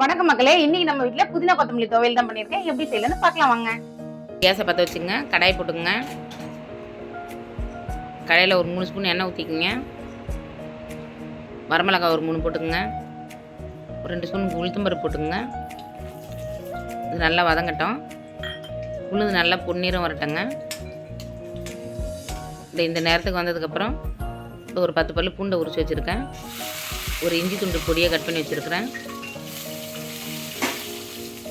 வணக்கம் மக்களே. இன்னைக்கு நம்ம வீட்டில் புதினா கொத்தமல்லி துவையல் தான் பண்ணியிருக்கேன். எப்படி செய்யலன்னு பார்க்கலாம் வாங்க. கேஸை பற்ற வச்சுங்க கடாய் போட்டுங்க கடையில் ஒரு மூணு ஸ்பூன் எண்ணெய் ஊற்றிக்குங்க வரமிளகாய் ஒரு மூணு போட்டுக்குங்க. ஒரு ரெண்டு ஸ்பூன் உளுத்தம்பருப்பு போட்டுக்குங்க. இது நல்லா வதங்கட்டும். உளுந்து நல்லா பொன்னிறம் வரட்டுங்க. இந்த இந்த நேரத்துக்கு வந்ததுக்கப்புறம் இப்போ ஒரு பத்து பல்லு பூண்டை உரிச்சு வச்சுருக்கேன். ஒரு இஞ்சி துண்டு பொடியை கட் பண்ணி வச்சுருக்கிறேன்.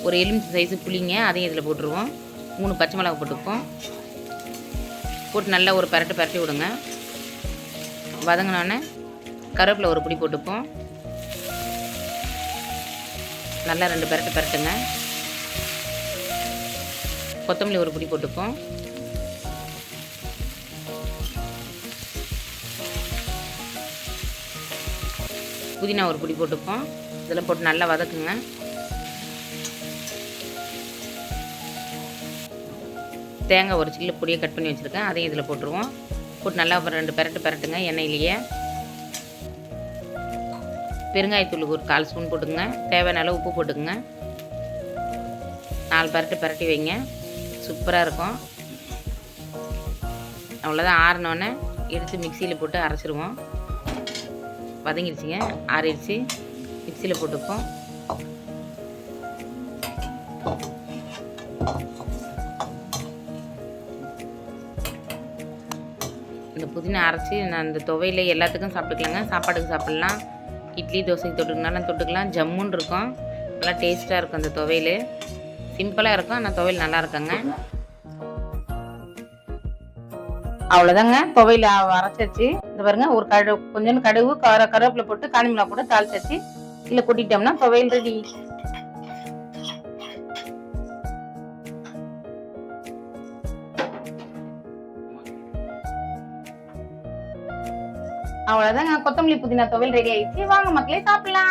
ஒரு எலுமிச்சை சைஸு புளிங்க அதையும் இதில் போட்டுருவோம். மூணு பச்சை மிளகா போட்டுப்போம். போட்டு நல்லா ஒரு பரட்டு பரட்டி விடுங்க. வதங்கினோடனே கருவேப்பிலை ஒரு பிடி போட்டுப்போம். நல்லா ரெண்டு பரட்டு பரட்டுங்க. கொத்தமல்லி ஒரு பிடி போட்டுப்போம். புதினா ஒரு பிடி போட்டுப்போம். இதெல்லாம் போட்டு நல்லா வதக்குங்க. தேங்காய் ஒரு சில்லு பொடியை கட் பண்ணி வச்சுருக்கேன். அதையும் இதில் போட்டுருவோம். போட்டு நல்லா ஒரு ரெண்டு பெரட்டு பெரட்டுங்க எண்ணெயிலேயே. பெருங்காயத்தூளுக்கு ஒரு கால் ஸ்பூன் போட்டுங்க தேவையான அளவு உப்பு போட்டுக்குங்க. நாலு பரட்டு பரட்டி வைங்க. சூப்பராக இருக்கும். அவ்வளோதான் ஆறினோடனே எடுத்து மிக்சியில் போட்டு அரைச்சிருவோம். வதங்கிடுச்சிங்க ஆறிடுச்சு. மிக்சியில் போட்டுப்போம். இந்த புதினா அரைச்சி நான் அந்த துவையில் எல்லாத்துக்கும் சாப்பிட்டுக்கலாங்க. சாப்பாடுக்கு சாப்பிட்லாம். இட்லி தோசைக்கு தொட்டுக்கனாலும் தொட்டுக்கலாம். ஜம்முன்னு இருக்கும். நல்லா டேஸ்ட்டாக இருக்கும் அந்த துவையல். சிம்பிளாக இருக்கும் ஆனால் துவையல் நல்லா இருக்குங்க. அவ்வளோதாங்க துவையில் அரைச்சாச்சு. இந்த பாருங்க ஒரு கடு கொஞ்சம் கடுகு கர கருவேப்பிலை போட்டு காணி மிளகா போட்டு தாளிச்சாச்சு. இல்லை கொட்டிட்டோம்னா துவையல் ரெடி அவ்வளவுதாங்க கொத்தமல்லி புதினா துவையல் ரெடி ஆயிடுச்சு. வாங்க மக்களே சாப்பிடலாம்.